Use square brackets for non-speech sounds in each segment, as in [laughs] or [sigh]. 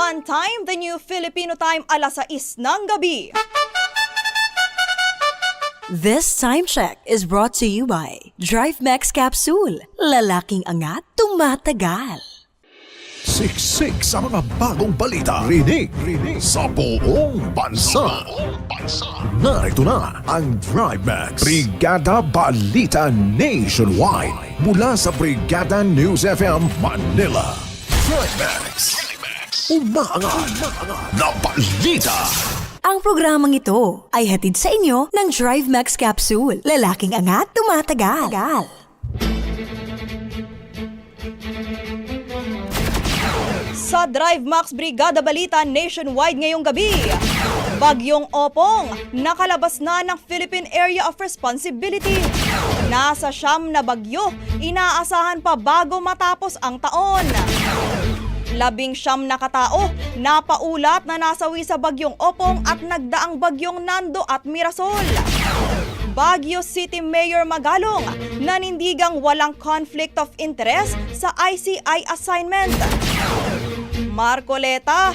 One time, the new Filipino time alas 6 ng gabi. This time check is brought to you by Drive Max Capsule. Lalaking angat, tumatagal. Siksik sa mga bagong balita. Rinig, rinig sa buong bansa. Narito na ang Drive Max. Brigada Balita Nationwide. Mula sa Brigada News FM Manila. Drive Max. Umaangat na balita. Ang programang ito ay hatid sa inyo ng Drive Max Capsule. Lalaking angat, tumatagal. Sa Drive Max Brigada Balita nationwide ngayong gabi. Bagyong Opong, nakalabas na ng Philippine Area of Responsibility. Nasa siyam na bagyo, inaasahan pa bago matapos ang taon. Labing siyam na katao, napaulat na nasawi sa bagyong Opong at nagdaang bagyong Nando at Mirasol. Baguio City Mayor Magalong nanindigang walang conflict of interest sa ICI assignment. Marcoleta,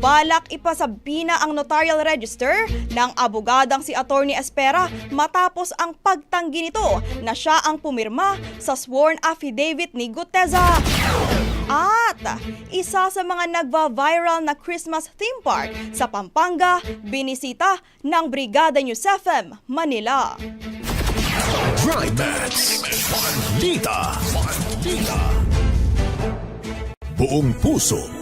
balak ipasabina ang notarial register ng abogadang si Attorney Espera matapos ang pagtanggi nito na siya ang pumirma sa sworn affidavit ni Guteza. At isa sa mga nagva-viral na Christmas theme park sa Pampanga, binisita ng Brigada News FM, Manila. Drive. Buong puso.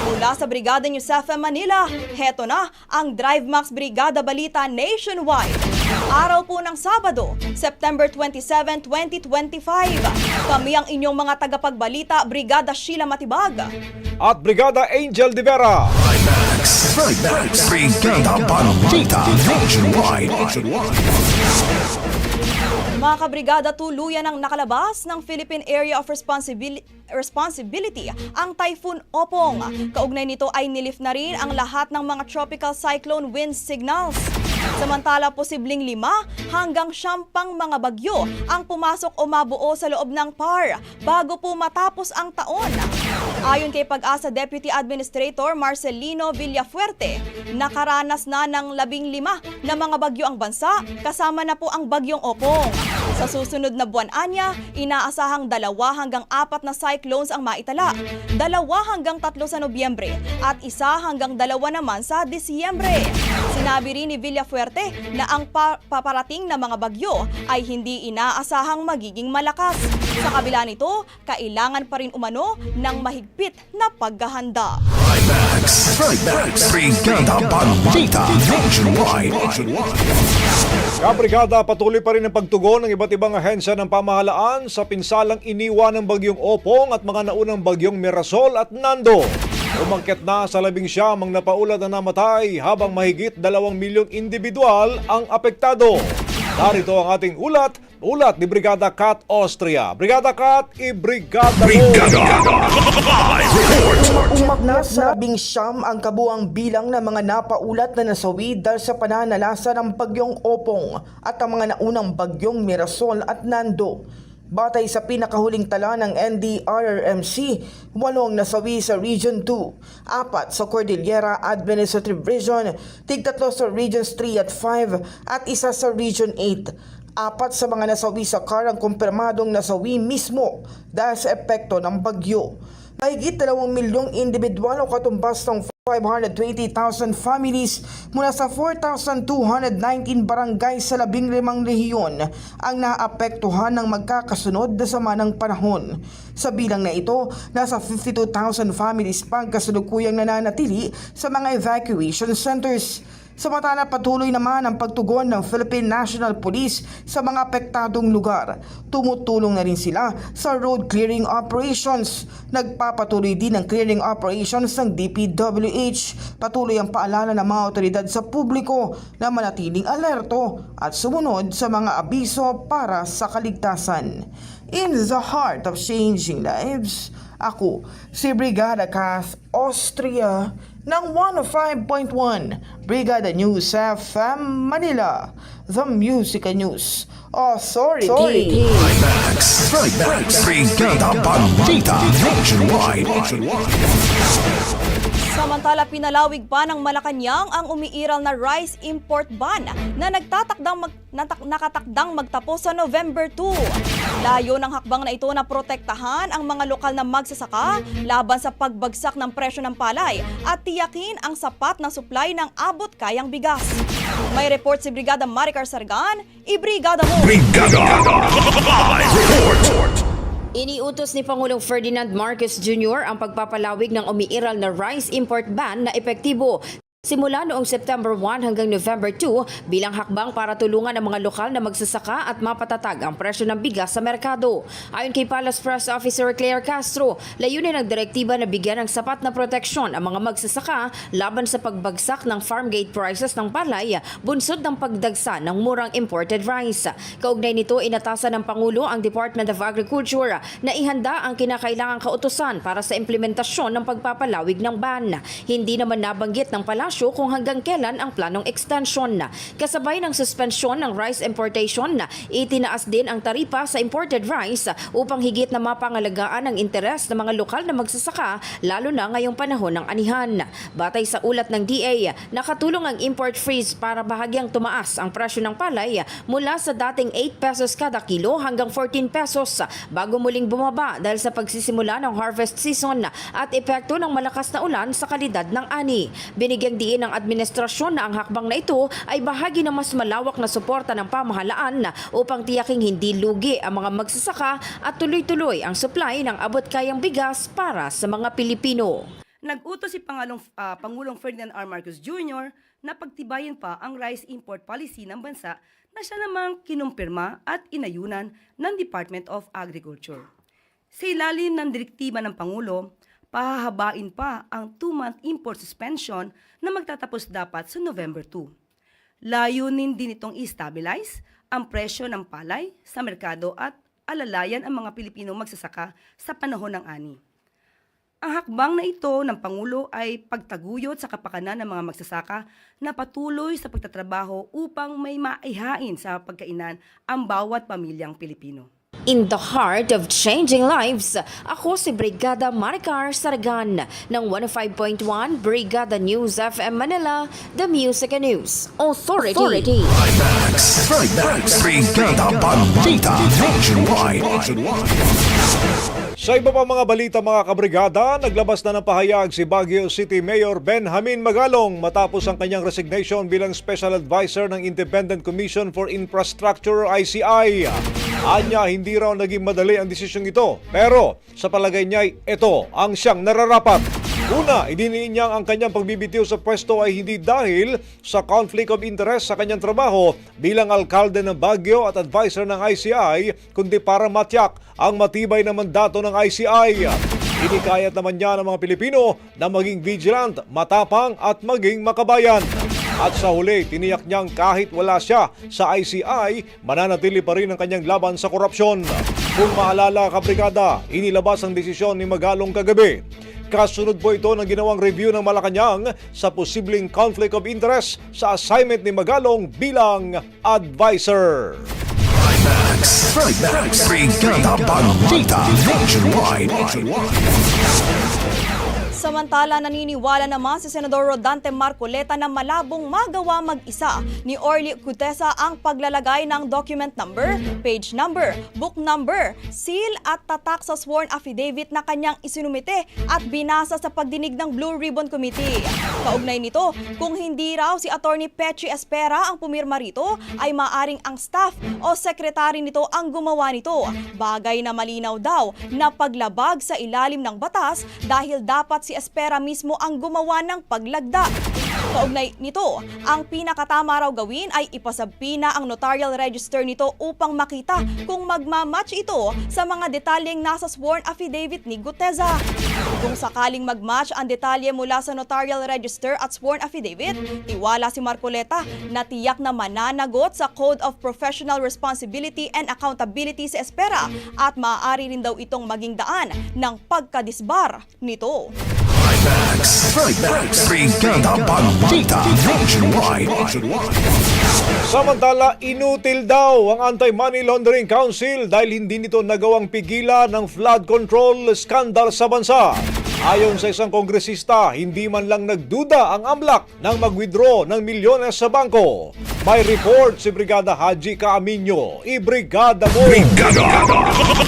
Mula sa Brigada News FM Manila, heto na ang Drive Max Brigada Balita Nationwide. Araw po ng Sabado, September 27, 2025. Kami ang inyong mga tagapagbalita, Brigada Sheila Matibag. at Brigada Angel de Vera. Brigada Balita Nationwide. Mga kabrigada, tuluyan ang nakalabas ng Philippine Area of Responsibil- Responsibility ang Typhoon Opong. Kaugnay nito ay nilift na rin ang lahat ng mga tropical cyclone wind signals. Samantala, posibleng lima hanggang syampang mga bagyo ang pumasok o mabuo sa loob ng PAR bago po matapos ang taon. Ayon kay Pag-asa Deputy Administrator Marcelino Villafuerte, nakaranas na ng labing lima na mga bagyo ang bansa kasama na po ang bagyong Opong. Sa susunod na buwan anya, inaasahang dalawa hanggang apat na cyclones ang maitala. Dalawa hanggang tatlo sa Nobyembre at isa hanggang dalawa naman sa Disyembre. Sinabi rin ni Villafuerte na ang pa- paparating na mga bagyo ay hindi inaasahang magiging malakas. Sa kabila nito, kailangan pa rin umano ng mahigpit na paghahanda. Thrive Max. Thrive Max. Brigada Balita Nationwide. Kabrigada, patuloy pa rin ang pagtugon ng iba't ibang ahensya ng pamahalaan sa pinsalang iniwan ng bagyong Opong at mga naunang bagyong Mirasol at Nando. Umangket na sa labing siyam ang napaulat na namatay habang mahigit dalawang milyong individual ang apektado. Narito ang ating ulat, ulat ni Brigada Kat Austria. Brigada Kat, i-brigada mo! Umakna sa labing siyam ang kabuang bilang ng mga napaulat na nasawi dahil sa pananalasa ng bagyong Opong at ang mga naunang bagyong Mirasol at Nando. Batay sa pinakahuling tala ng NDRRMC, walong nasawi sa Region 2, apat sa Cordillera Administrative Region, tigtatlo sa Regions 3 at 5 at isa sa Region 8. Apat sa mga nasawi sa CAR ang kumpirmadong nasawi mismo dahil sa epekto ng bagyo. Mahigit 2 milyong individual o katumbas ng 520,000 families mula sa 4,219 barangay sa labing limang rehiyon ang naapektuhan ng magkakasunod na sama ng panahon. Sa bilang na ito, nasa 52,000 families pang kasalukuyang nananatili sa mga evacuation centers. Samantala patuloy naman ang pagtugon ng Philippine National Police sa mga apektadong lugar. Tumutulong na rin sila sa road clearing operations. Nagpapatuloy din ang clearing operations ng DPWH. Patuloy ang paalala ng mga otoridad sa publiko na manatiling alerto at sumunod sa mga abiso para sa kaligtasan. In the heart of changing lives, ako si Brigada Kath Austria ng 105.1 Brigada News FM Manila, The Music and News Authority. Max. Max. Brigada Balita. Nationwide. Samantala, pinalawig pa ng Malacanang ang umiiral na rice import ban na nagtatakdang mag, natak, nakatakdang magtapos sa November 2. Layo ng hakbang na ito na protektahan ang mga lokal na magsasaka laban sa pagbagsak ng presyo ng palay at tiyakin ang sapat na supply ng abot kayang bigas. May report si Brigada Maricar Sargan, ibrigada mo! Brigada. Live report. Iniutos ni Pangulong Ferdinand Marcos Jr. ang pagpapalawig ng umiiral na rice import ban na epektibo Simula noong September 1 hanggang November 2 bilang hakbang para tulungan ang mga lokal na magsasaka at mapatatag ang presyo ng bigas sa merkado. Ayon kay Palace Press Officer Claire Castro, layunin ng direktiba na bigyan ng sapat na proteksyon ang mga magsasaka laban sa pagbagsak ng farm gate prices ng palay bunsod ng pagdagsa ng murang imported rice. Kaugnay nito, inatasan ng Pangulo ang Department of Agriculture na ihanda ang kinakailangang kautusan para sa implementasyon ng pagpapalawig ng ban. Hindi naman nabanggit ng palasyo kung hanggang kailan ang planong extension. Kasabay ng suspensyon ng rice importation na itinaas din ang taripa sa imported rice upang higit na mapangalagaan ang interes ng mga lokal na magsasaka lalo na ngayong panahon ng anihan. Batay sa ulat ng DA, nakatulong ang import freeze para bahagyang tumaas ang presyo ng palay mula sa dating 8 pesos kada kilo hanggang 14 pesos bago muling bumaba dahil sa pagsisimula ng harvest season at epekto ng malakas na ulan sa kalidad ng ani. Binigyang diin ng administrasyon na ang hakbang na ito ay bahagi ng mas malawak na suporta ng pamahalaan upang tiyaking hindi lugi ang mga magsasaka at tuloy-tuloy ang supply ng abot kayang bigas para sa mga Pilipino. Nag-utos si Pangalong, ah, Pangulong Ferdinand R. Marcos Jr. na pagtibayin pa ang rice import policy ng bansa na siya namang kinumpirma at inayunan ng Department of Agriculture. Sa ilalim ng direktiba ng Pangulo, pahahabain pa ang two-month import suspension na magtatapos dapat sa November 2. Layunin din itong i-stabilize ang presyo ng palay sa merkado at alalayan ang mga Pilipinong magsasaka sa panahon ng ani. Ang hakbang na ito ng Pangulo ay pagtaguyod sa kapakanan ng mga magsasaka na patuloy sa pagtatrabaho upang may maihain sa pagkainan ang bawat pamilyang Pilipino. In the heart of changing lives, ako si Brigada Maricar Sargan ng 105.1 Brigada News FM Manila, The Music and News Authority. Max. Max. Brigada Balita. Nationwide. Sa iba pa mga balita mga kabrigada, naglabas na ng pahayag si Baguio City Mayor Benjamin Magalong matapos ang kanyang resignation bilang Special Advisor ng Independent Commission for Infrastructure ICI. Anya, hindi raw naging madali ang desisyong ito. Pero sa palagay niya, ito ang siyang nararapat. Una, idiniin niya ang kanyang pagbibitiw sa pwesto ay hindi dahil sa conflict of interest sa kanyang trabaho bilang alkalde ng Baguio at advisor ng ICI, kundi para matyak ang matibay na mandato ng ICI. Inikayat naman niya ng mga Pilipino na maging vigilant, matapang at maging makabayan. At sa huli, tiniyak niyang kahit wala siya sa ICI, mananatili pa rin ang kanyang laban sa korupsyon. Kung maalala, kabrigada, inilabas ang desisyon ni Magalong kagabi. Kasunod po ito ng ginawang review ng Malacanang sa posibleng conflict of interest sa assignment ni Magalong bilang advisor. Max. Max. Brigada Balita Nationwide. Samantala, naniniwala naman si Senador Rodante Marcoleta na malabong magawa mag-isa ni Orly Cutesa ang paglalagay ng document number, page number, book number, seal at tatak sa sworn affidavit na kanyang isinumite at binasa sa pagdinig ng Blue Ribbon Committee. Kaugnay nito, kung hindi raw si Attorney Pechi Espera ang pumirma rito, ay maaring ang staff o sekretary nito ang gumawa nito. Bagay na malinaw daw na paglabag sa ilalim ng batas dahil dapat si Espera mismo ang gumawa ng paglagda. Kaugnay nito, ang pinakatama raw gawin ay ipasabpina ang notarial register nito upang makita kung magmamatch ito sa mga detalyeng nasa sworn affidavit ni Guteza. Kung sakaling magmatch ang detalye mula sa notarial register at sworn affidavit, tiwala si Marcoleta na tiyak na mananagot sa Code of Professional Responsibility and Accountability sa Espera at maaari rin daw itong maging daan ng pagkadisbar nito. Max. Max. Brigada Balita Nationwide. Samantala, inutil daw ang Anti-Money Laundering Council dahil hindi nito nagawang pigilan ng flood control scandal sa bansa. Ayon sa isang kongresista, hindi man lang nagduda ang AMLAC nang mag-withdraw ng milyones sa bangko. May report si Brigada Haji Kaaminyo. I-brigada mo! Brigada.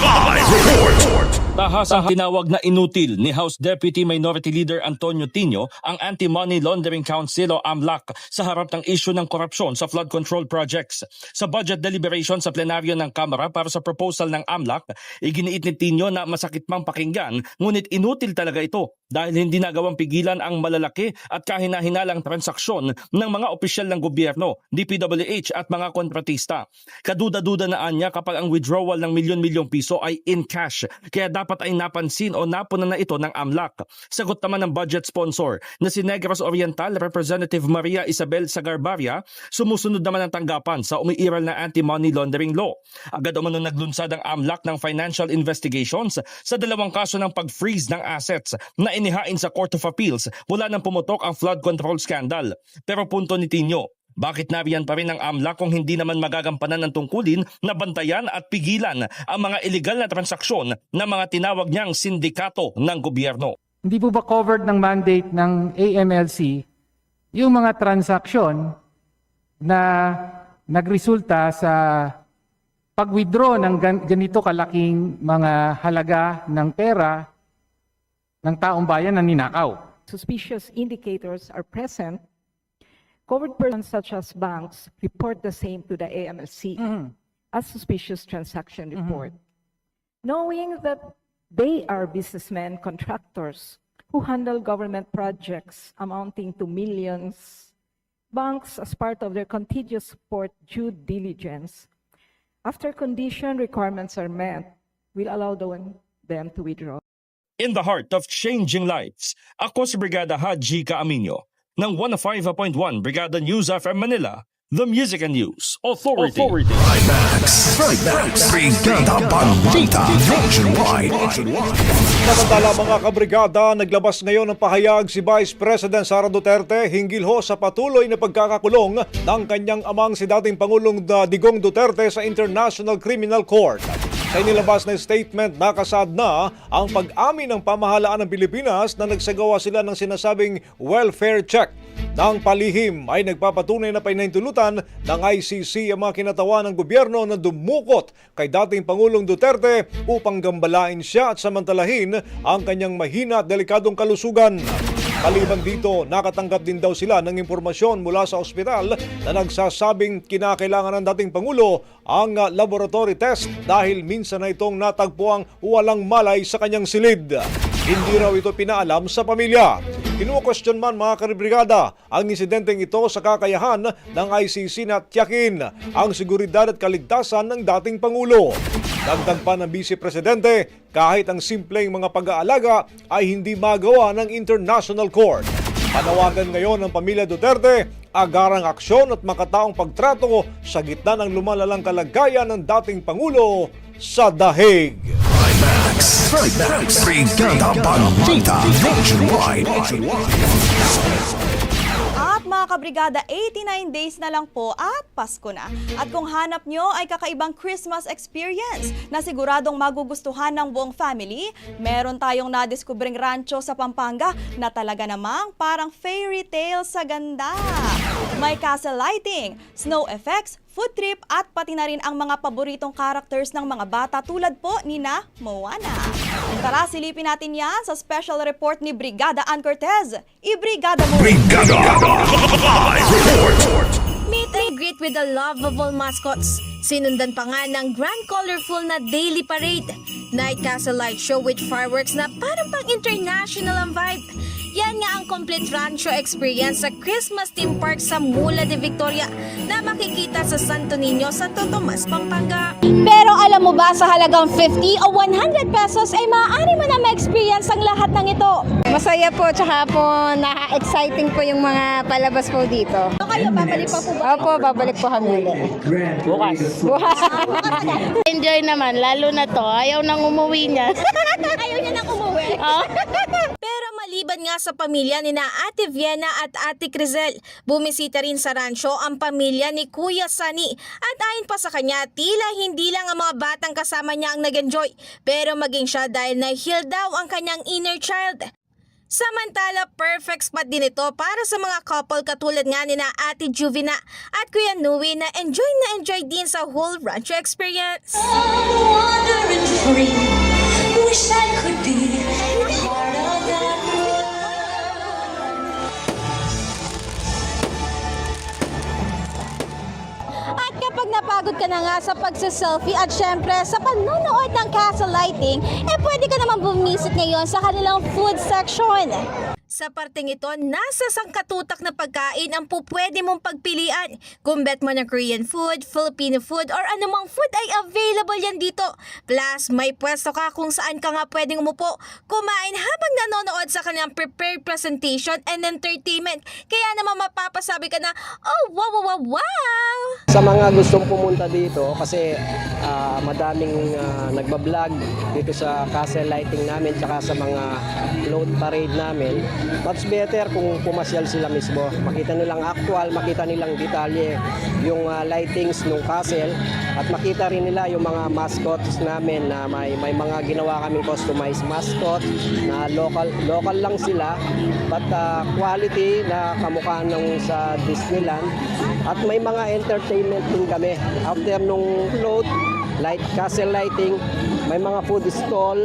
Live report. Tahasang tinawag na inutil ni House Deputy Minority Leader Antonio Tino ang Anti-Money Laundering Council o AMLAC sa harap ng issue ng korupsyon sa flood control projects. Sa budget deliberation sa plenaryo ng Kamara para sa proposal ng AMLAC, iginiit ni Tino na masakit mang pakinggan ngunit inutil talaga ito dahil hindi nagawang pigilan ang malalaki at kahina-hinalang transaksyon ng mga opisyal ng gobyerno, DPWH at mga kontratista. Kaduda-duda na anya kapag ang withdrawal ng milyon-milyong piso ay in cash kaya dapat ay napansin o napunan na ito ng AMLAC. Sagot naman ng budget sponsor na si Negros Oriental Representative Maria Isabel Sagarbaria, sumusunod naman ang tanggapan sa umiiral na anti-money laundering law. Agad umano naglunsad ang AMLAC ng financial investigations sa dalawang kaso ng pag-freeze ng assets na inihain sa Court of Appeals mula nang pumutok ang flood control scandal. Pero punto ni Tino, bakit nariyan pa rin ang AMLA kung hindi naman magagampanan ng tungkulin na bantayan at pigilan ang mga illegal na transaksyon ng mga tinawag niyang sindikato ng gobyerno? Hindi po ba covered ng mandate ng AMLC yung mga transaksyon na nagresulta sa pag-withdraw ng gan- ganito kalaking mga halaga ng pera ng taong bayan na ninakaw? suspicious indicators are present, covered persons such as banks report the same to the AMLC as suspicious transaction report. Knowing that they are businessmen, contractors who handle government projects amounting to millions, banks, as part of their contiguous support due diligence, after condition requirements are met, will allow them to withdraw. In the heart of changing lives, ako si Brigada Haji Kaaminyo ng 105.1 Brigada News FM Manila, the Music and News Authority. Max. Max. Brigada Balita Nationwide. Samantala mga kabrigada, naglabas ngayon ng pahayag si Vice President Sara Duterte hinggil ho sa patuloy na pagkakakulong ng kanyang amang si dating Pangulong Digong Duterte sa International Criminal Court. Sa inilabas na statement, nakasad na ang pag-amin ng pamahalaan ng Pilipinas na nagsagawa sila ng sinasabing welfare check. Ng palihim ay nagpapatunay na painahintulutan ng ICC ang mga kinatawa ng gobyerno na dumukot kay dating Pangulong Duterte upang gambalain siya at samantalahin ang kanyang mahina at delikadong kalusugan. Maliban dito, nakatanggap din daw sila ng impormasyon mula sa ospital na nagsasabing kinakailangan ng dating Pangulo ang uh, laboratory test dahil minsan na itong natagpuang walang malay sa kanyang silid. Hindi raw ito pinaalam sa pamilya. Kinukwestiyon man mga karibrigada ang insidenteng ito sa kakayahan ng ICC na tiyakin ang seguridad at kaligtasan ng dating Pangulo. Dagdag pa ng Vice Presidente, kahit ang simpleng mga pag-aalaga ay hindi magawa ng International Court. Panawagan ngayon ng pamilya Duterte, agarang aksyon at makataong pagtrato sa gitna ng lumalalang kalagayan ng dating Pangulo sa dahig. Max. Max. Brigada Balita Nationwide. Mga kabrigada, 89 days na lang po at Pasko na. At kung hanap nyo ay kakaibang Christmas experience na siguradong magugustuhan ng buong family, meron tayong nadiskubring rancho sa Pampanga na talaga namang parang fairy tale sa ganda. May castle lighting, snow effects, food trip at pati na rin ang mga paboritong characters ng mga bata tulad po ni na Moana. Tara, silipin natin yan sa special report ni Brigada Ann Cortez. I-brigada mo! Brigada Live Report. Meet and greet with the lovable mascots. Sinundan pa nga ng grand colorful na daily parade. Night Castle Light Show with fireworks na parang pang international ang vibe. Yan nga ang complete rancho experience sa Christmas theme park sa Mula de Victoria na makikita sa Santo Niño, Santo Tomas, Pampanga. Pero alam mo ba sa halagang 50 o 100 pesos ay maaari mo na ma-experience ang lahat ng ito. Masaya po, tsaka po naka-exciting po yung mga palabas po dito. O kayo, babalik pa po ba? Opo, babalik po kami ulit. Bukas. Enjoy naman, lalo na to. Ayaw nang umuwi niya. [laughs] Ayaw niya nang umuwi. [laughs] Pero maliban nga sa pamilya ni na Ate Vienna at Ate Crizel, bumisita rin sa rancho ang pamilya ni Kuya Sani. At ayon pa sa kanya, tila hindi lang ang mga batang kasama niya ang nag-enjoy, pero maging siya dahil na-heal daw ang kanyang inner child. Samantala, perfect spot din ito para sa mga couple katulad nga ni na Ate Juvina at Kuya Nui na enjoy na enjoy din sa whole rancho experience. At kapag napagod ka na nga sa pagsa-selfie at syempre sa panonood ng castle lighting, eh pwede ka naman bumisit ngayon sa kanilang food section. Sa parteng ito, nasa sangkatutak na pagkain ang pupwede mong pagpilian. Kung bet mo ng Korean food, Filipino food, or anumang food ay available yan dito. Plus, may pwesto ka kung saan ka nga pwedeng umupo, kumain habang nanonood sa kanilang prepared presentation and entertainment. Kaya naman mapapasabi ka na, oh wow wow wow wow! Sa mga gustong pumunta dito kasi ah, madaming ah, nagbablog dito sa castle lighting namin tsaka sa mga float parade namin, much better kung pumasyal sila mismo. Makita nilang actual, makita nilang detalye yung ah, lightings ng castle at makita rin nila yung mga mascots namin na may may mga ginawa kaming customized mascot na local local lang sila but ah, quality na kamukha nung sa Disneyland at may mga entertainment din kami. After nung float, light castle lighting, may mga food stall,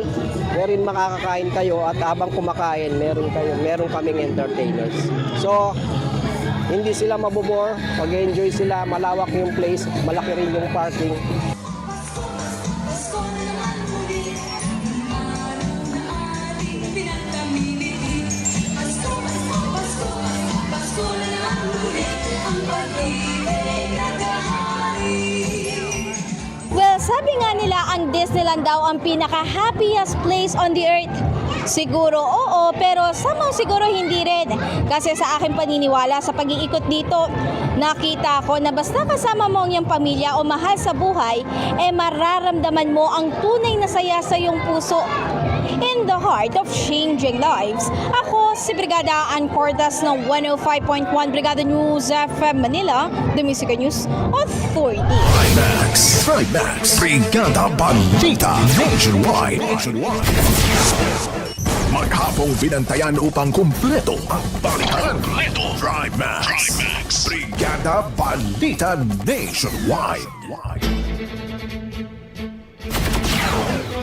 wherein makakakain kayo at habang kumakain, meron kayo, meron kaming entertainers. So, hindi sila mabobore, mag-enjoy sila, malawak yung place, malaki rin yung parking. Disneyland daw ang pinaka-happiest place on the earth. Siguro oo, pero somehow siguro hindi rin. Kasi sa aking paniniwala sa pag-iikot dito, nakita ko na basta kasama mo ang iyong pamilya o mahal sa buhay, eh mararamdaman mo ang tunay na saya sa iyong puso. In the heart of changing lives, ako si Brigada Ann Cortas ng 105.1 Brigada News FM Manila, The Music News Authority. Trimax. Trimax. Brigada Balita Nationwide. Nationwide. Maghapong binantayan upang kumpleto ang balitan. Kumpleto. Trimax. Trimax. Brigada Balita Nationwide.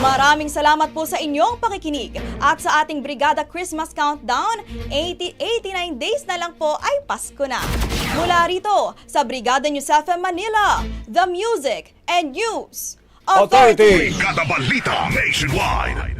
Maraming salamat po sa inyong pakikinig. At sa ating Brigada Christmas Countdown, 80, 89 days na lang po ay Pasko na. Mula rito sa Brigada News FM Manila, The Music and News Authority. Brigada Balita Nationwide.